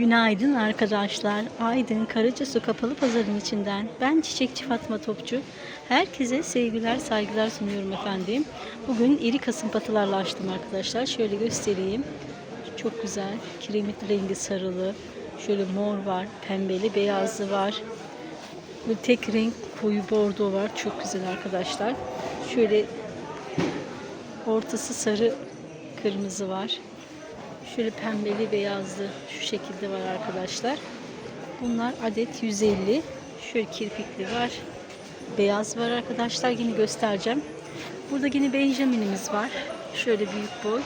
Günaydın arkadaşlar. Aydın Karacasu Kapalı Pazarın içinden. Ben Çiçekçi Fatma Topçu. Herkese sevgiler, saygılar sunuyorum efendim. Bugün iri kasım patılarla açtım arkadaşlar. Şöyle göstereyim. Çok güzel. Kiremit rengi sarılı. Şöyle mor var, pembeli, beyazlı var. Bu tek renk koyu bordo var. Çok güzel arkadaşlar. Şöyle ortası sarı kırmızı var. Şöyle pembeli beyazlı şu şekilde var arkadaşlar. Bunlar adet 150. Şöyle kirpikli var. Beyaz var arkadaşlar. Yine göstereceğim. Burada yine Benjamin'imiz var. Şöyle büyük boy.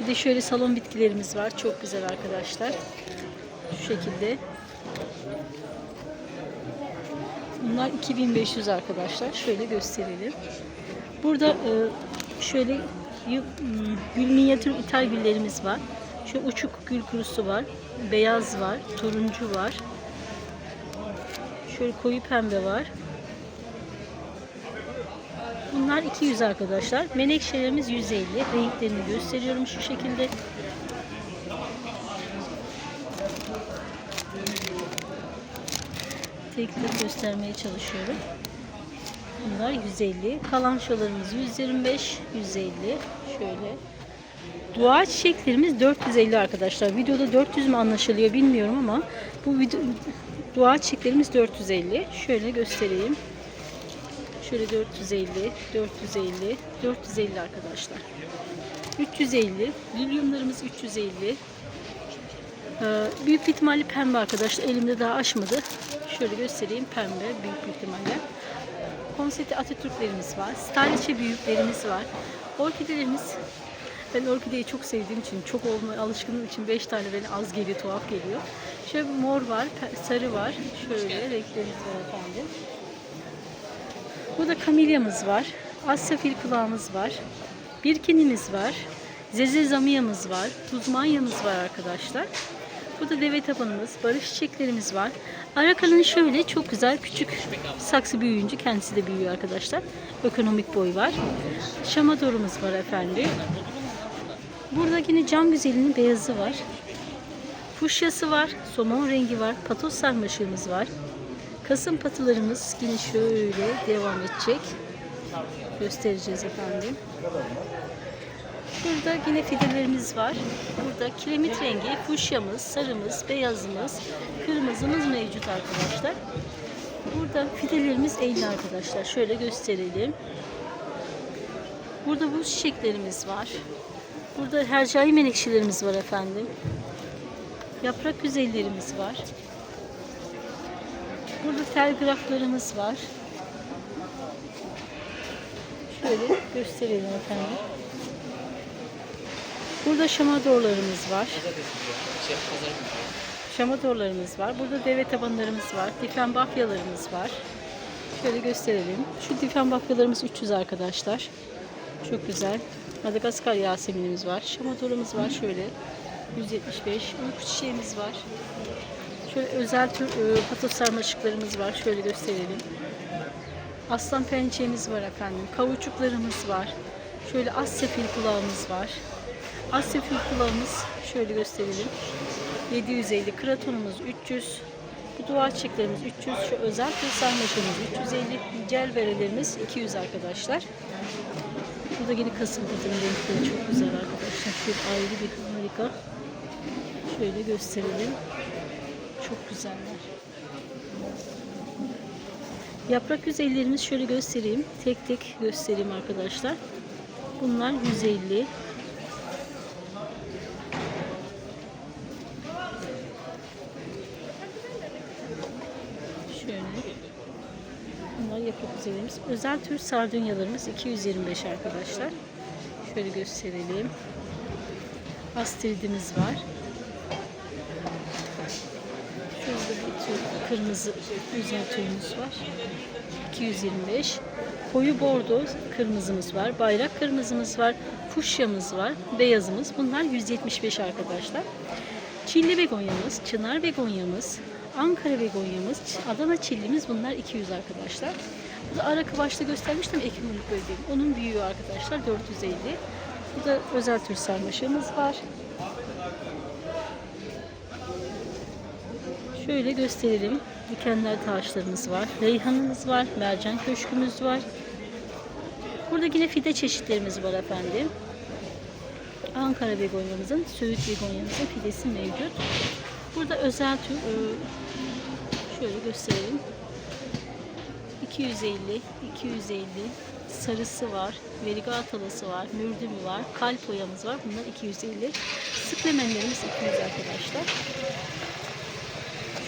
Bir de şöyle salon bitkilerimiz var. Çok güzel arkadaşlar. Şu şekilde. Bunlar 2500 arkadaşlar. Şöyle gösterelim. Burada e, şöyle yu- m, gül minyatür ithal güllerimiz var. Şu uçuk gül kurusu var. Beyaz var. Turuncu var. Şöyle koyu pembe var. Bunlar 200 arkadaşlar. Menekşelerimiz 150. Renklerini gösteriyorum şu şekilde. Tek tek göstermeye çalışıyorum. Bunlar 150. Kalan şolarımız 125, 150. Şöyle. Dua çiçeklerimiz 450 arkadaşlar. Videoda 400 mü anlaşılıyor bilmiyorum ama bu video, dua çiçeklerimiz 450. Şöyle göstereyim. Şöyle 450, 450, 450 arkadaşlar. 350. Lilyumlarımız 350. Ee, büyük ihtimalle pembe arkadaşlar. Elimde daha açmadı. Şöyle göstereyim. Pembe büyük ihtimalle. Konseti Atatürklerimiz var. Staliçe büyüklerimiz var. Orkidelerimiz ben orkideyi çok sevdiğim için, çok olmaya alışkınım için 5 tane beni az geliyor, tuhaf geliyor. Şöyle mor var, sarı var. Şöyle renklerimiz var efendim. Burada kamilyamız var. Asya fil kulağımız var. Birkinimiz var. Zezezamiyamız var. Tuzmanyamız var arkadaşlar. Burada deve tabanımız, barış çiçeklerimiz var. Arakanın şöyle çok güzel küçük saksı büyüyünce kendisi de büyüyor arkadaşlar. Ekonomik boy var. Şamadorumuz var efendim. Burada yine cam güzelinin beyazı var. Fuşyası var, somon rengi var, patos sarmaşığımız var. Kasım patılarımız yine şöyle devam edecek. Göstereceğiz efendim. Burada yine fidelerimiz var. Burada kiremit rengi, fuşyamız, sarımız, beyazımız, kırmızımız mevcut arkadaşlar. Burada fidelerimiz 50 arkadaşlar. Şöyle gösterelim. Burada bu çiçeklerimiz var. Burada hercai menekşelerimiz var efendim. Yaprak güzellerimiz var. Burada telgraflarımız var. Şöyle gösterelim efendim. Burada şamadorlarımız var. Şamadorlarımız var. Burada deve tabanlarımız var. Difen bafyalarımız var. Şöyle gösterelim. Şu difen bafyalarımız 300 arkadaşlar. Çok güzel. Madagaskar yaseminimiz var. Şamadorumuz var şöyle. 175. Uyku çiçeğimiz var. Şöyle özel tür e, patos sarmaşıklarımız var. Şöyle gösterelim. Aslan pençemiz var efendim. Kavuçuklarımız var. Şöyle Asya fil kulağımız var. Asya fil kulağımız şöyle gösterelim. 750. Kratonumuz 300. Bu duvar çiçeklerimiz 300. Şu özel tür sarmaşığımız 350. Gel berelerimiz 200 arkadaşlar. Burada yine kasım patının renkleri çok güzel arkadaşlar. Bir ayrı bir harika. Şöyle gösterelim. Çok güzeller. Yaprak güzellerimiz şöyle göstereyim. Tek tek göstereyim arkadaşlar. Bunlar 150. Şöyle. Bunlar yaprak güzellerimiz. Özel tür sardunyalarımız 225 arkadaşlar. Şöyle gösterelim. Astridimiz var. Şurada bir tür kırmızı özel türümüz var. 225. Koyu bordo kırmızımız var. Bayrak kırmızımız var. Fuşyamız var. Beyazımız. Bunlar 175 arkadaşlar. Çilli begonyamız, çınar begonyamız, Ankara begonyamız, Adana çillimiz bunlar 200 arkadaşlar. Bu da Arak'ı başta göstermiştim Ekimlilik bölgem. Onun büyüğü arkadaşlar 450. Bu da özel tür sarmaşığımız var. Şöyle gösterelim. Dikenler taşlarımız var. Reyhanımız var. Mercan köşkümüz var. Burada yine fide çeşitlerimiz var efendim. Ankara begonyamızın, Söğüt begonyamızın fidesi mevcut. Burada özel tür, e, şöyle gösterelim. 250, 250 sarısı var, verigatalısı var, mürdümü var, kalp oyamız var. Bunlar 250. Sıklemenlerimiz 200 arkadaşlar.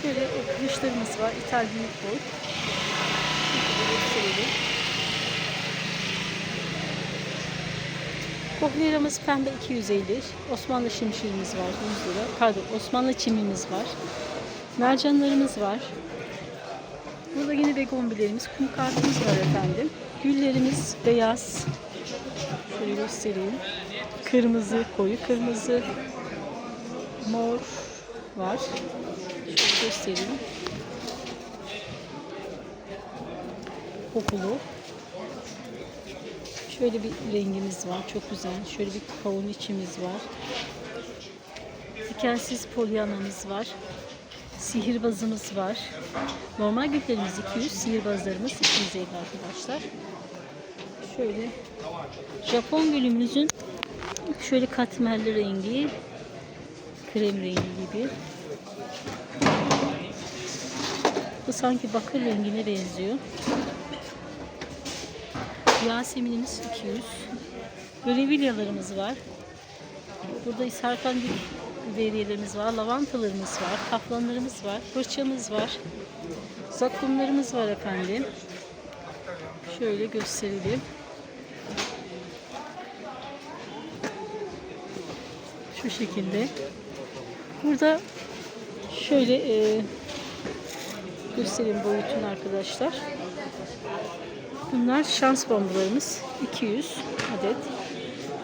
Şöyle kuşlarımız var. İthal büyük boy. Şöyle gösterelim. Kohliramız pembe 250. Osmanlı şimşirimiz var 100 lira. Pardon Osmanlı çimimiz var. Mercanlarımız var. Burada yine begonbilerimiz, kum kartımız var efendim. Güllerimiz beyaz. Şöyle göstereyim. Kırmızı, koyu kırmızı, mor var. Şöyle göstereyim. Kokulu. Şöyle bir rengimiz var. Çok güzel. Şöyle bir kavun içimiz var. Dikensiz polyanamız var. Sihirbazımız var. Normal güllerimiz 200, sihirbazlarımız 250 arkadaşlar. Şöyle Japon gülümüzün şöyle katmerli rengi, krem rengi gibi. Bu sanki bakır rengine benziyor. Yaseminimiz 200. Grevilyalarımız var. Burada sarkan veriyelerimiz var. Lavantalarımız var. Kaflanlarımız var. Fırçamız var. Zakkumlarımız var efendim. Şöyle gösterelim. Şu şekilde. Burada şöyle e, göstereyim boyutunu arkadaşlar. Bunlar şans bombalarımız. 200 adet.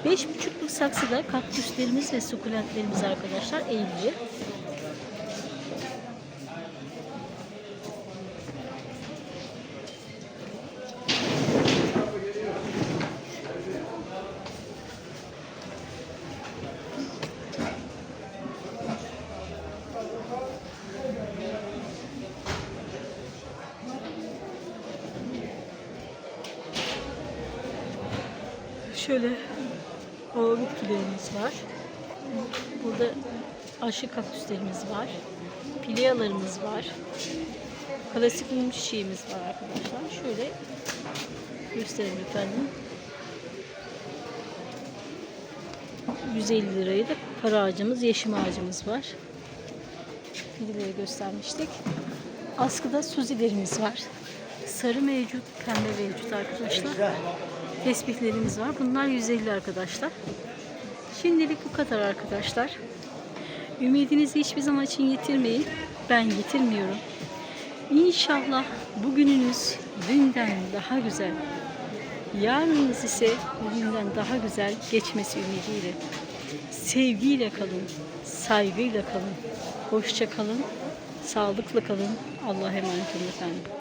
5,5'luk saksıda kaktüslerimiz ve sukulentlerimiz arkadaşlar 50. Şöyle o bitkilerimiz var. Burada aşı kaktüslerimiz var. Pilyalarımız var. Klasik mum çiçeğimiz var arkadaşlar. Şöyle gösterelim efendim. 150 lirayı da para ağacımız, yeşim ağacımız var. Pilleri göstermiştik. Askıda suzilerimiz var. Sarı mevcut, pembe mevcut arkadaşlar. Tesbihlerimiz var. Bunlar 150 arkadaşlar. Şimdilik bu kadar arkadaşlar. Ümidinizi hiçbir zaman için yitirmeyin. Ben yitirmiyorum. İnşallah bugününüz dünden daha güzel. Yarınınız ise bugünden daha güzel geçmesi ümidiyle. Sevgiyle kalın, saygıyla kalın, hoşça kalın, sağlıkla kalın. Allah'a emanet olun efendim.